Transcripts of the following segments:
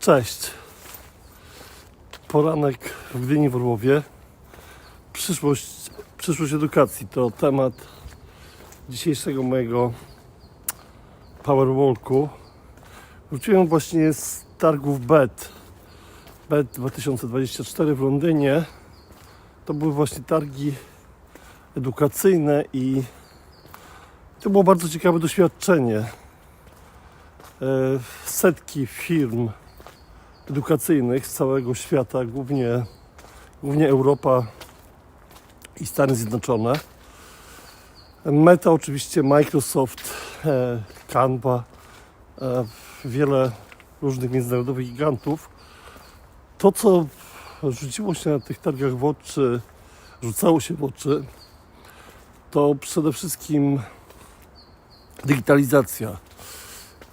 Cześć. Poranek w Gdyni w Orłowie. Przyszłość, przyszłość edukacji to temat dzisiejszego mojego powerwalku. Wróciłem właśnie z targów BET. BET 2024 w Londynie. To były właśnie targi edukacyjne i to było bardzo ciekawe doświadczenie. E, Setki firm edukacyjnych z całego świata, głównie, głównie Europa i Stany Zjednoczone. Meta oczywiście, Microsoft, e, Canva, e, wiele różnych międzynarodowych gigantów. To, co rzuciło się na tych targach w oczy, rzucało się w oczy, to przede wszystkim digitalizacja.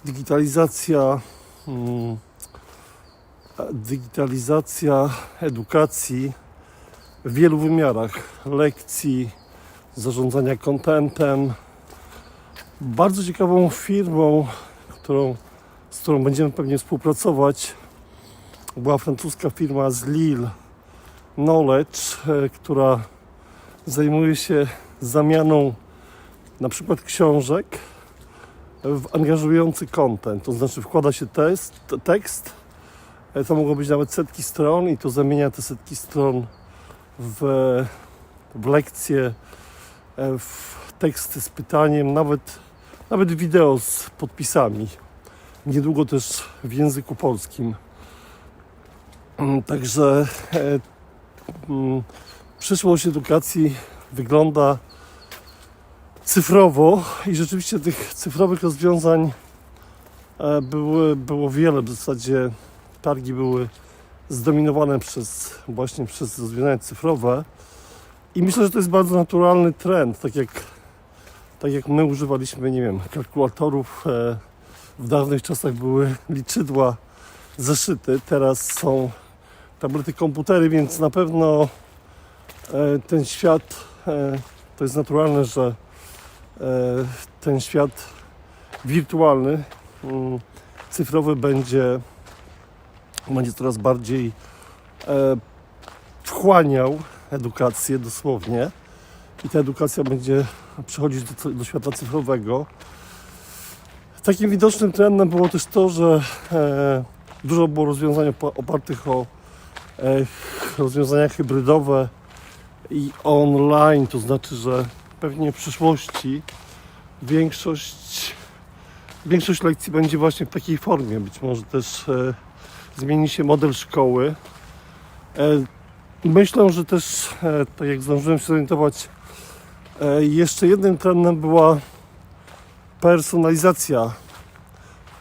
Digitalizacja, mm, digitalizacja edukacji w wielu wymiarach lekcji, zarządzania kontentem. Bardzo ciekawą firmą, którą, z którą będziemy pewnie współpracować, była francuska firma z Lille Knowledge, e, która zajmuje się zamianą na przykład książek w angażujący content, to znaczy wkłada się test, tekst, to mogą być nawet setki stron i to zamienia te setki stron w, w lekcje, e, w teksty z pytaniem, nawet, nawet wideo z podpisami. Niedługo też w języku polskim. Mm, Także e, mm, przyszłość edukacji wygląda cyfrowo i rzeczywiście tych cyfrowych rozwiązań e, były, było wiele. W zasadzie targi były zdominowane przez właśnie przez rozwiązania cyfrowe. I myślę, że to jest bardzo naturalny trend, tak jak, tak jak my używaliśmy, nie wiem, kalkulatorów e, w dawnych czasach były liczydła, zeszyty, teraz są tablety, komputery, więc na pewno e, ten świat e, to jest naturalne, że ten świat wirtualny, mm, cyfrowy będzie, będzie coraz bardziej e, wchłaniał edukację dosłownie i ta edukacja będzie przechodzić do, do świata cyfrowego. Takim widocznym trendem było też to, że e, dużo było rozwiązań opa- opartych o e, rozwiązania hybrydowe i online, to znaczy, że pewnie w przyszłości większość, większość lekcji będzie właśnie w takiej formie. Być może też e, zmieni się model szkoły. E, myślę, że też, e, tak jak zdążyłem się zorientować, e, jeszcze jednym trendem była personalizacja,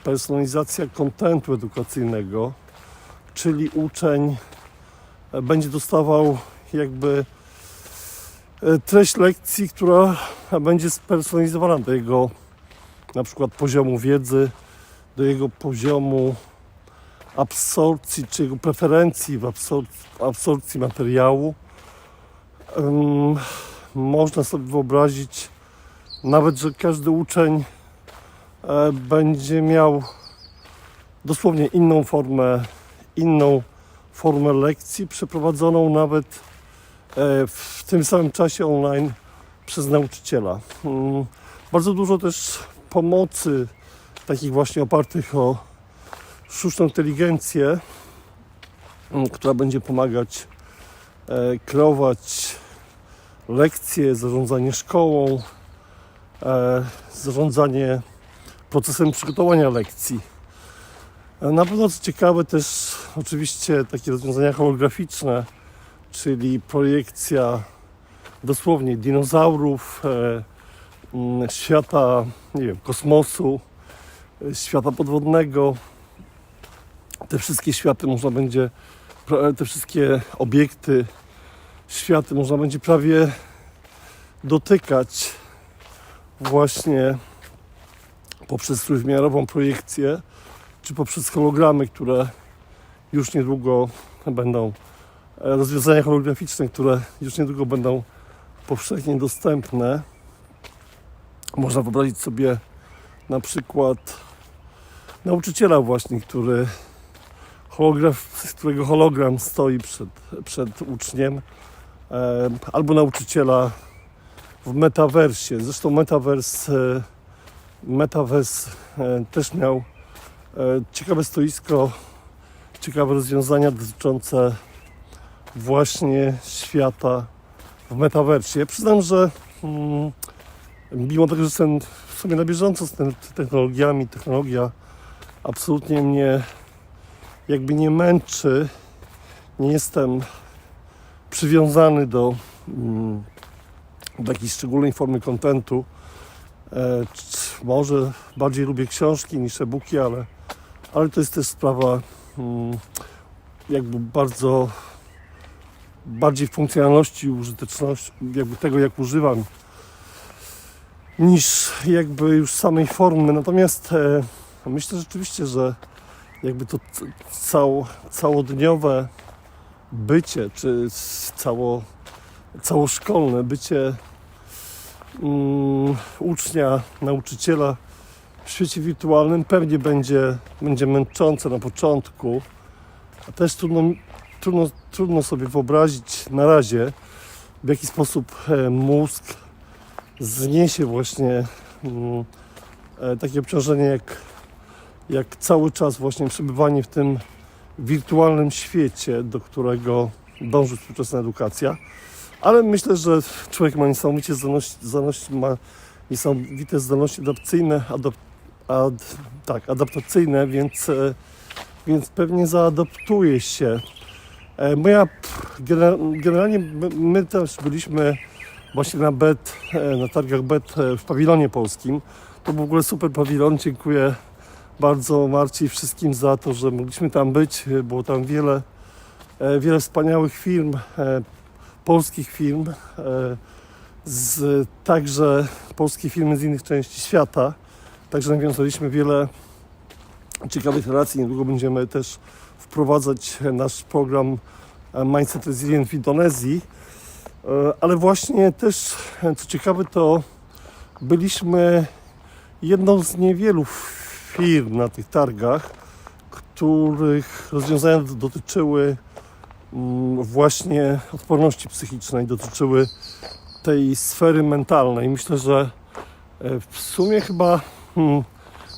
personalizacja kontentu edukacyjnego, czyli uczeń będzie dostawał jakby treść lekcji, która będzie spersonalizowana do jego na przykład poziomu wiedzy, do jego poziomu absorpcji czy preferencji w absor- absorpcji materiału. Ym, można sobie wyobrazić nawet, że każdy uczeń e, będzie miał dosłownie inną formę, inną formę lekcji przeprowadzoną nawet e, w tym samym czasie online przez nauczyciela. Mm, Bardzo dużo też pomocy takich właśnie opartych o sztuczną inteligencję, mm, która będzie pomagać e, kreować lekcje, zarządzanie szkołą, e, zarządzanie procesem przygotowania lekcji. E, Na pewno co ciekawe też oczywiście takie rozwiązania holograficzne, czyli projekcja dosłownie dinozaurów, mm, świata, nie wiem, kosmosu, świata podwodnego. Te wszystkie światy można będzie, te wszystkie obiekty, światy można będzie prawie dotykać właśnie poprzez trójwymiarową projekcję, czy poprzez hologramy, które już niedługo będą, e, rozwiązania holograficzne, które już niedługo będą powszechnie dostępne. Można wyobrazić sobie na przykład nauczyciela właśnie, który holograf, z którego hologram stoi przed, przed uczniem e, albo nauczyciela w metaversie. Zresztą metavers, e, metavers e, też miał e, ciekawe stoisko, ciekawe rozwiązania dotyczące właśnie świata w metaversie. Przyznam, że mm, mimo tego, że jestem w sumie na bieżąco z tym technologiami, technologia absolutnie mnie jakby nie męczy. Nie jestem przywiązany do, mm, do jakiejś szczególnej formy kontentu. E, może bardziej lubię książki niż e-booki, ale, ale to jest też sprawa mm, jakby bardzo bardziej funkcjonalności użyteczności, jakby tego jak używam niż jakby już samej formy. Natomiast e, myślę rzeczywiście, że jakby to cał, całodniowe bycie, czy cało, całoszkolne bycie mm, ucznia, nauczyciela w świecie wirtualnym pewnie będzie, będzie męczące na początku, a też trudno, trudno, trudno sobie wyobrazić na razie, w jaki sposób e, mózg zniesie właśnie e, takie obciążenie jak, jak cały czas właśnie przebywanie w tym wirtualnym świecie, do którego dąży współczesna edukacja. Ale myślę, że człowiek ma niesamowicie zdolności, zdolności ma niesamowite zdolności adaptacyjne, adap, ad, tak, adaptacyjne, więc, e, więc pewnie zaadaptuje się. E, Moja, gener- generalnie my, też byliśmy właśnie na BET, e, na targach BET e, w pawilonie polskim. To był w ogóle super pawilon. Dziękuję bardzo Marci wszystkim za to, że mogliśmy tam być. Było tam wiele, e, wiele wspaniałych firm, e, polskich firm, e, z, także polskie firmy z innych części świata. Także nawiązaliśmy wiele ciekawych relacji. Niedługo będziemy też wprowadzać nasz program Mindset Resilient w Indonezji. Ale właśnie też, co ciekawe, to byliśmy jedną z niewielu firm na tych targach, których rozwiązania dotyczyły mm, właśnie odporności psychicznej, dotyczyły tej sfery mentalnej. Myślę, że e, w sumie chyba hmm,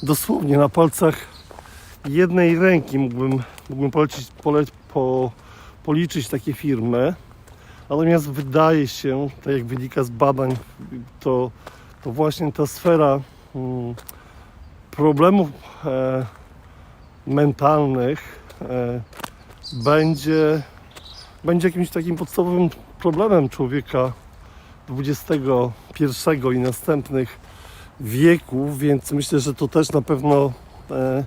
dosłownie na palcach jednej ręki mógłbym, mógłbym polecić, pole, po, policzyć takie firmy. Natomiast wydaje się, tak jak wynika z badań, to, to właśnie ta sfera mm, problemów e, mentalnych e, będzie, będzie jakimś takim podstawowym problemem człowieka XXI i następnych wieków, więc myślę, że to też na pewno e,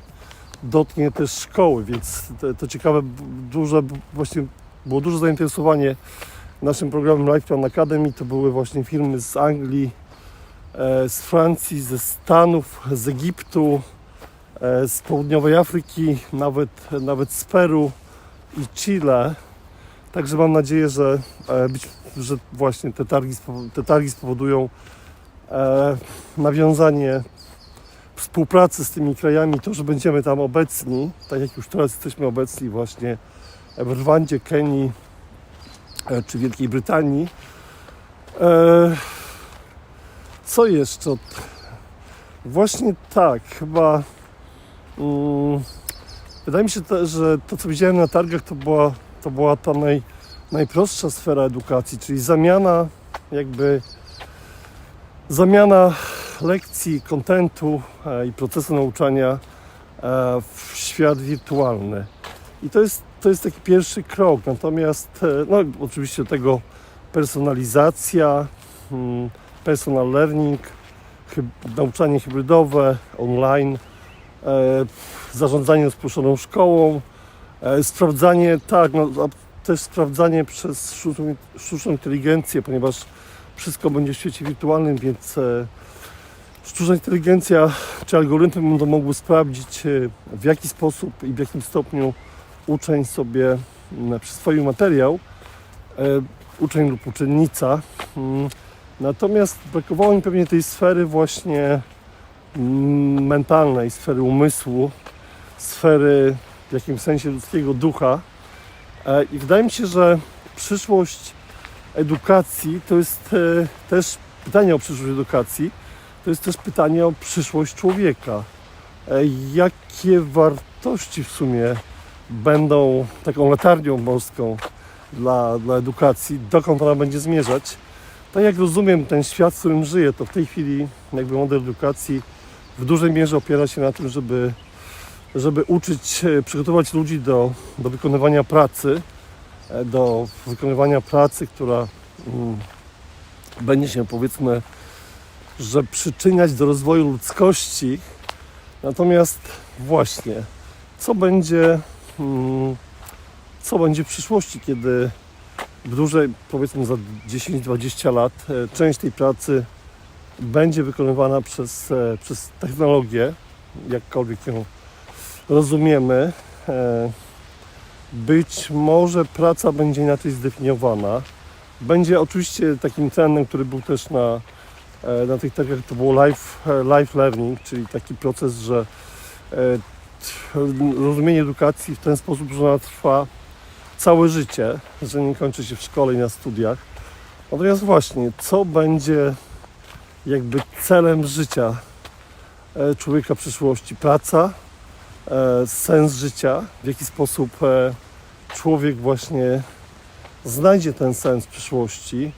dotknie też szkoły, więc to, to ciekawe, duże, właśnie było duże zainteresowanie naszym programem Life Plan Academy. To były właśnie firmy z Anglii, z Francji, ze Stanów, z Egiptu, e, z południowej Afryki, nawet, nawet z Peru i Chile. Także mam nadzieję, że, e, być, że właśnie te targi, te targi spowodują e, nawiązanie współpracy z tymi krajami, to, że będziemy tam obecni, tak jak już teraz jesteśmy obecni właśnie w Rwandzie, Kenii e, czy Wielkiej Brytanii. Co jeszcze? Właśnie tak, chyba mm, wydaje mi się, że to, co widziałem na targach, to była, to była ta naj, najprostsza sfera edukacji, czyli zamiana jakby zamiana lekcji, kontentu e, i procesu nauczania e, w świat wirtualny. I to jest, to jest taki pierwszy krok. Natomiast, e, no oczywiście tego personalizacja, mm, personal learning, nauczanie hybrydowe, online, e, zarządzanie rozproszoną szkołą, e, sprawdzanie, tak, no, też sprawdzanie przez sztuczną, sztuczną inteligencję, ponieważ wszystko będzie w świecie wirtualnym, więc e, sztuczna inteligencja czy algorytmy będą mogły sprawdzić, w jaki sposób i w jakim stopniu uczeń sobie mm, przyswoił materiał, uczeń lub uczennica. Natomiast brakowało mi pewnie tej sfery właśnie mm, mentalnej, sfery umysłu, sfery w jakimś sensie ludzkiego ducha. E, I wydaje mi się, że przyszłość edukacji to jest e, też pytanie o przyszłość edukacji, to jest też pytanie o przyszłość człowieka. E, Jakie wartości w sumie będą taką latarnią morską dla, dla edukacji, dokąd ona będzie zmierzać? Tak jak rozumiem ten świat, w którym żyję, to w tej chwili jakby model edukacji w dużej mierze opiera się na tym, żeby, żeby uczyć, e, przygotować ludzi do, do wykonywania pracy, e, do wykonywania pracy, która mm, będzie się powiedzmy, że przyczyniać do rozwoju ludzkości. Natomiast właśnie, co będzie, mm, co będzie w przyszłości, kiedy dłużej, powiedzmy za 10-20 lat, e, część tej pracy będzie wykonywana przez, e, przez technologię, jakkolwiek ją rozumiemy. E, Być może praca będzie inaczej zdefiniowana. Będzie oczywiście takim trendem, który był też na, na tych targach, to było life, life learning, czyli taki proces, że rozumienie edukacji w ten sposób, że ona trwa całe życie, że nie kończy się w szkole i na studiach. Natomiast właśnie, co będzie jakby celem życia e, człowieka przyszłości? Praca, e, sens życia, w jaki sposób e, człowiek właśnie znajdzie ten sens przyszłości.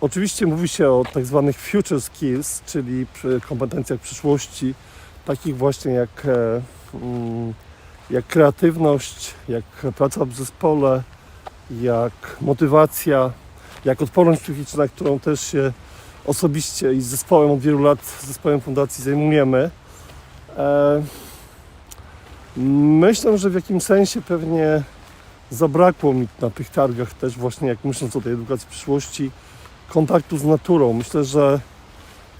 Oczywiście mówi się o tak zwanych future skills, czyli kompetencjach przyszłości, takich właśnie jak, mm, jak kreatywność, jak praca w zespole, jak motywacja, jak odporność psychiczna, którą też się osobiście i z zespołem od wielu lat, z zespołem fundacji zajmujemy. E, myślę, że w jakimś sensie pewnie zabrakło mi na tych targach też właśnie, jak myśląc o tej edukacji przyszłości, kontaktu z naturą. Myślę, że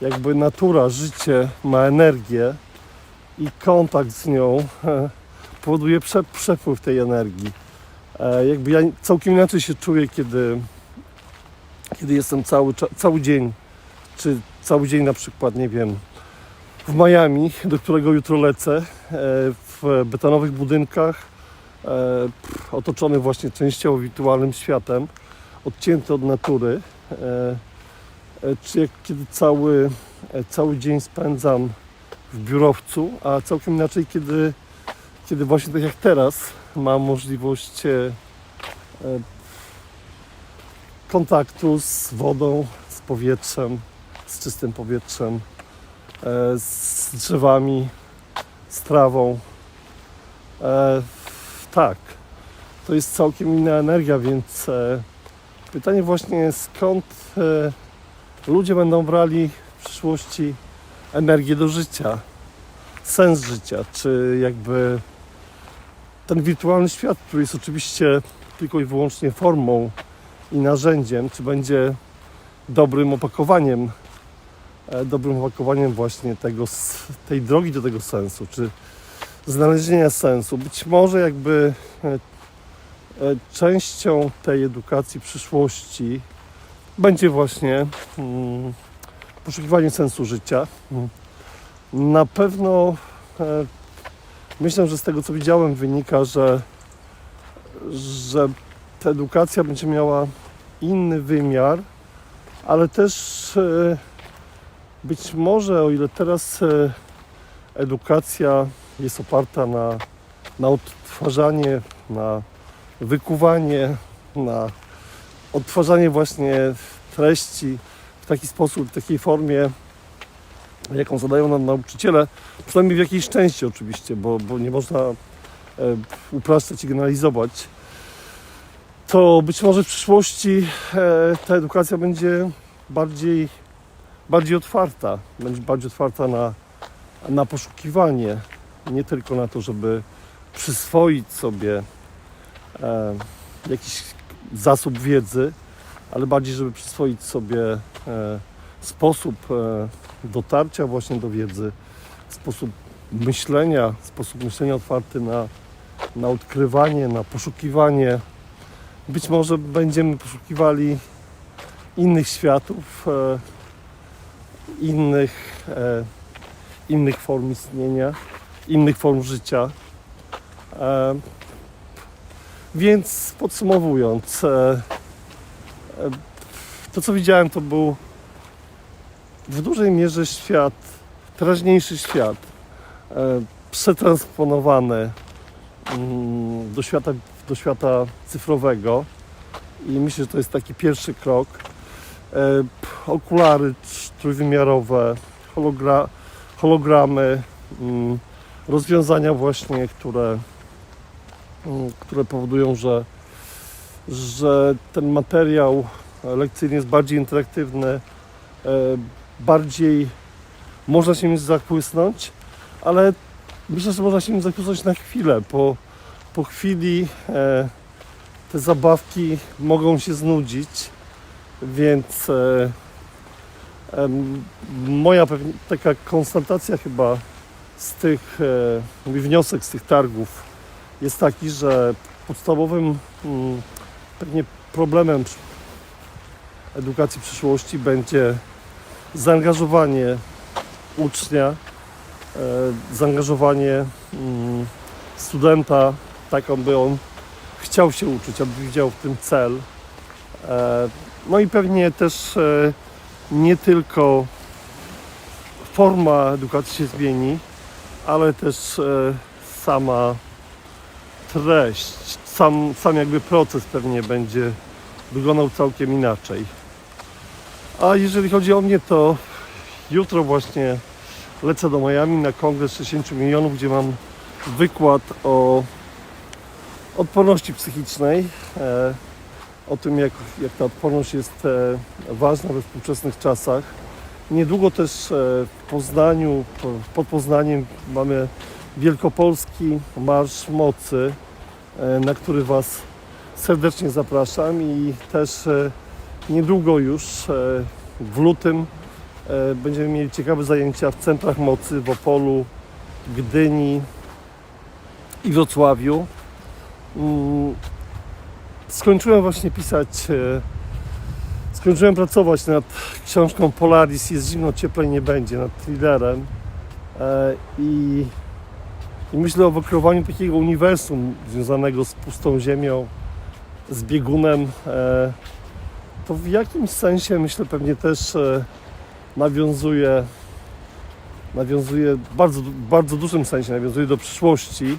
jakby natura, życie ma energię i kontakt z nią powoduje prze, przepływ tej energii. E, jakby ja całkiem inaczej się czuję, kiedy, kiedy jestem cały, cały dzień, czy cały dzień na przykład, nie wiem, w Miami, do którego jutro lecę, e, w betonowych budynkach, e, otoczony właśnie częściowo wirtualnym światem, odcięty od natury, e, e, czy jak kiedy cały, e, cały dzień spędzam w biurowcu, a całkiem inaczej, kiedy, kiedy właśnie tak jak teraz mam możliwość e, kontaktu z wodą, z powietrzem, z czystym powietrzem, e, z drzewami, z trawą. E, tak, to jest całkiem inna energia, więc pytanie właśnie skąd ludzie będą brali w przyszłości energię do życia, sens życia, czy jakby ten wirtualny świat, który jest oczywiście tylko i wyłącznie formą i narzędziem, czy będzie dobrym opakowaniem, e, dobrym opakowaniem właśnie tego, tej drogi do tego sensu, czy znalezienia sensu. Być może jakby e, e, częścią tej edukacji przyszłości będzie właśnie mm, poszukiwanie sensu życia. Na pewno myślę, że z tego co widziałem wynika, że, że ta edukacja będzie miała inny wymiar, ale też e, być może, o ile teraz e, edukacja jest oparta na, na odtwarzanie, na wykuwanie, na odtwarzanie właśnie treści w taki sposób, w takiej formie, jaką zadają nam nauczyciele, przynajmniej w jakiejś części oczywiście, bo, bo nie można e, upraszczać i generalizować, to być może w przyszłości e, ta edukacja będzie bardziej, bardziej otwarta, będzie bardziej otwarta na, na poszukiwanie, nie tylko na to, żeby przyswoić sobie e, jakiś zasób wiedzy, ale bardziej, żeby przyswoić sobie e, sposób e, dotarcia właśnie do wiedzy, sposób myślenia, sposób myślenia otwarty na, na odkrywanie, na poszukiwanie. Być może będziemy poszukiwali innych światów, e, innych, e, innych form istnienia, innych form życia. E, więc podsumowując, e, e, to co widziałem to był w dużej mierze świat, teraźniejszy świat, e, przetransponowany mm, do świata, do świata cyfrowego i myślę, że to jest taki pierwszy krok. E, okulary trójwymiarowe, hologra, hologramy, mm, rozwiązania właśnie, które, mm, które powodują, że, że ten materiał lekcyjny jest bardziej interaktywny, e, bardziej można się nim zachłysnąć, ale myślę, że można się nim zachłysnąć na chwilę. Po, po chwili e, te zabawki mogą się znudzić, więc e, em, moja pewnie, taka konstatacja chyba z tych, e, mój wniosek z tych targów jest taki, że podstawowym mm, pewnie problemem edukacji przyszłości będzie zaangażowanie ucznia, e, zaangażowanie mm, studenta, tak aby on chciał się uczyć, aby widział w tym cel. E, No i pewnie też e, nie tylko forma edukacji się zmieni, ale też sama treść, sam, sam jakby proces pewnie będzie wyglądał całkiem inaczej. A jeżeli chodzi o mnie, to jutro właśnie lecę do Miami na kongres 60 milionów, gdzie mam wykład o odporności psychicznej, e, o tym jak, jak ta odporność jest e, ważna we współczesnych czasach. Niedługo też e, w Poznaniu, po- pod Poznaniem mamy Wielkopolski Marsz Mocy, na który Was serdecznie zapraszam i też niedługo już e, w lutym e, będziemy mieli ciekawe zajęcia w centrach mocy w Opolu, Gdyni i Wrocławiu. Mm, Skończyłem właśnie pisać, e, skończyłem pracować nad książką Polaris Jest zimno, cieplej nie będzie, nad thrillerem i, i myślę o wykreowaniu takiego uniwersum związanego z pustą ziemią, z biegunem. To w jakimś sensie myślę pewnie też e, nawiązuje, nawiązuje bardzo, bardzo dużym sensie nawiązuje do przyszłości.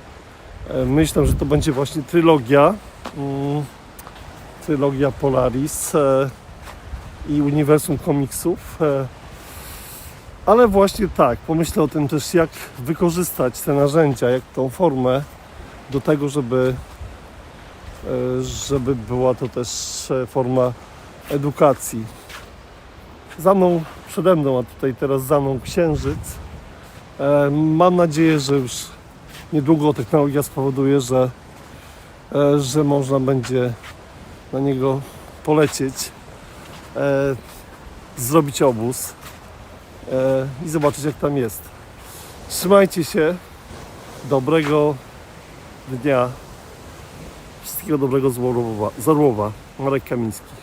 E, Myślę, że to będzie właśnie trylogia. mm, Trylogia Polaris e, i uniwersum komiksów. Ale właśnie tak, pomyślę o tym też, jak wykorzystać te narzędzia, jak tą formę do tego, żeby, żeby była to też forma edukacji. Za mną, przede mną, a tutaj teraz za mną księżyc. E, Mam nadzieję, że już niedługo technologia spowoduje, że, e, że można będzie na niego polecieć, e, zrobić obóz i zobaczyć jak tam jest. Trzymajcie się, dobrego dnia, wszystkiego dobrego. Z Orłowa. Marek Kamiński.